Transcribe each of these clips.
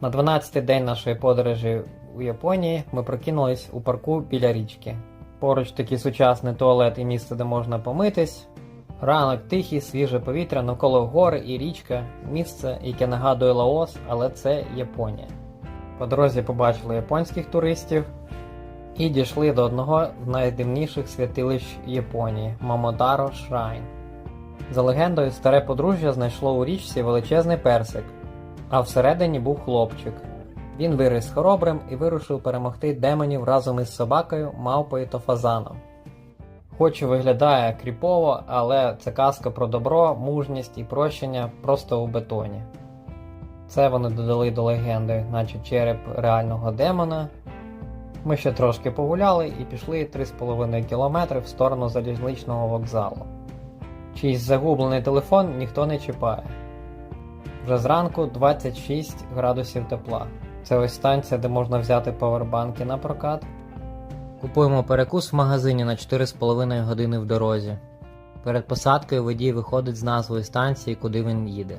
На 12-й день нашої подорожі у Японії ми прокинулись у парку біля річки. Поруч такий сучасний туалет і місце, де можна помитись. Ранок тихий, свіже повітря, навколо гори і річка, місце, яке нагадує Лаос, але це Японія. По дорозі побачили японських туристів і дійшли до одного з найдивніших святилищ Японії Мамодаро Шрайн. За легендою, старе подружжя знайшло у річці величезний персик, а всередині був хлопчик. Він виріс хоробрим і вирушив перемогти демонів разом із собакою, мавпою та фазаном. Хоч і виглядає кріпово, але це казка про добро, мужність і прощення просто у бетоні. Це вони додали до легенди, наче череп реального демона. Ми ще трошки погуляли і пішли 3,5 кілометри в сторону залізничного вокзалу. Чийсь загублений телефон ніхто не чіпає. Вже зранку 26 градусів тепла. Це ось станція, де можна взяти павербанки на прокат. Купуємо перекус в магазині на 4,5 години в дорозі. Перед посадкою водій виходить з назвою станції, куди він їде.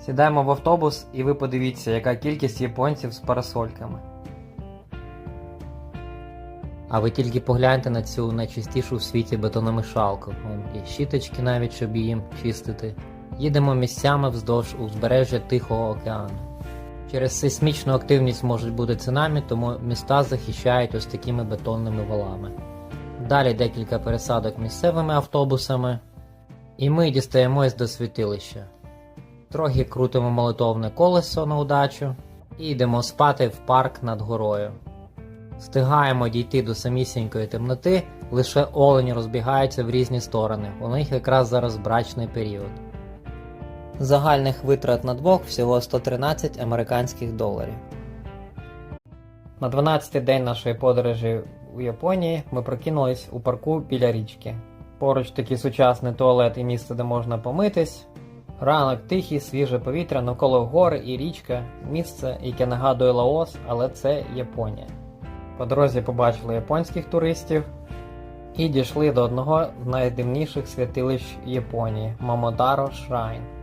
Сідаємо в автобус і ви подивіться, яка кількість японців з парасольками. А ви тільки погляньте на цю найчистішу в світі бетономішалку. Є щіточки навіть, щоб їм чистити. Їдемо місцями вздовж узбережжя Тихого океану. Через сейсмічну активність можуть бути цунамі, тому міста захищають ось такими бетонними валами. Далі декілька пересадок місцевими автобусами, і ми дістаємось до святилища. Трохи крутимо молитовне колесо на удачу і йдемо спати в парк над горою. Встигаємо дійти до самісінької темноти, лише олені розбігаються в різні сторони. У них якраз зараз брачний період. Загальних витрат на двох всього 113 американських доларів. На 12-й день нашої подорожі у Японії ми прокинулись у парку біля річки. Поруч такий сучасний туалет і місце, де можна помитись. Ранок тихий, свіже повітря, навколо гори і річка, місце, яке нагадує Лаос, але це Японія. По дорозі побачили японських туристів і дійшли до одного з найдивніших святилищ Японії Мамодаро Шрайн.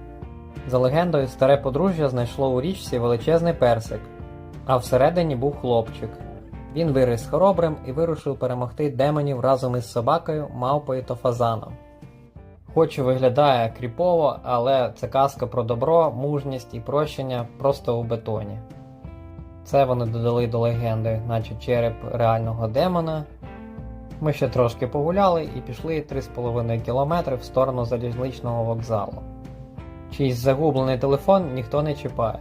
За легендою, старе подружжя знайшло у річці величезний персик, а всередині був хлопчик. Він виріс хоробрим і вирушив перемогти демонів разом із собакою, мавпою та фазаном. Хоч і виглядає кріпово, але це казка про добро, мужність і прощення просто у бетоні. Це вони додали до легенди, наче череп реального демона. Ми ще трошки погуляли і пішли 3,5 кілометри в сторону залізничного вокзалу. Чийсь загублений телефон ніхто не чіпає.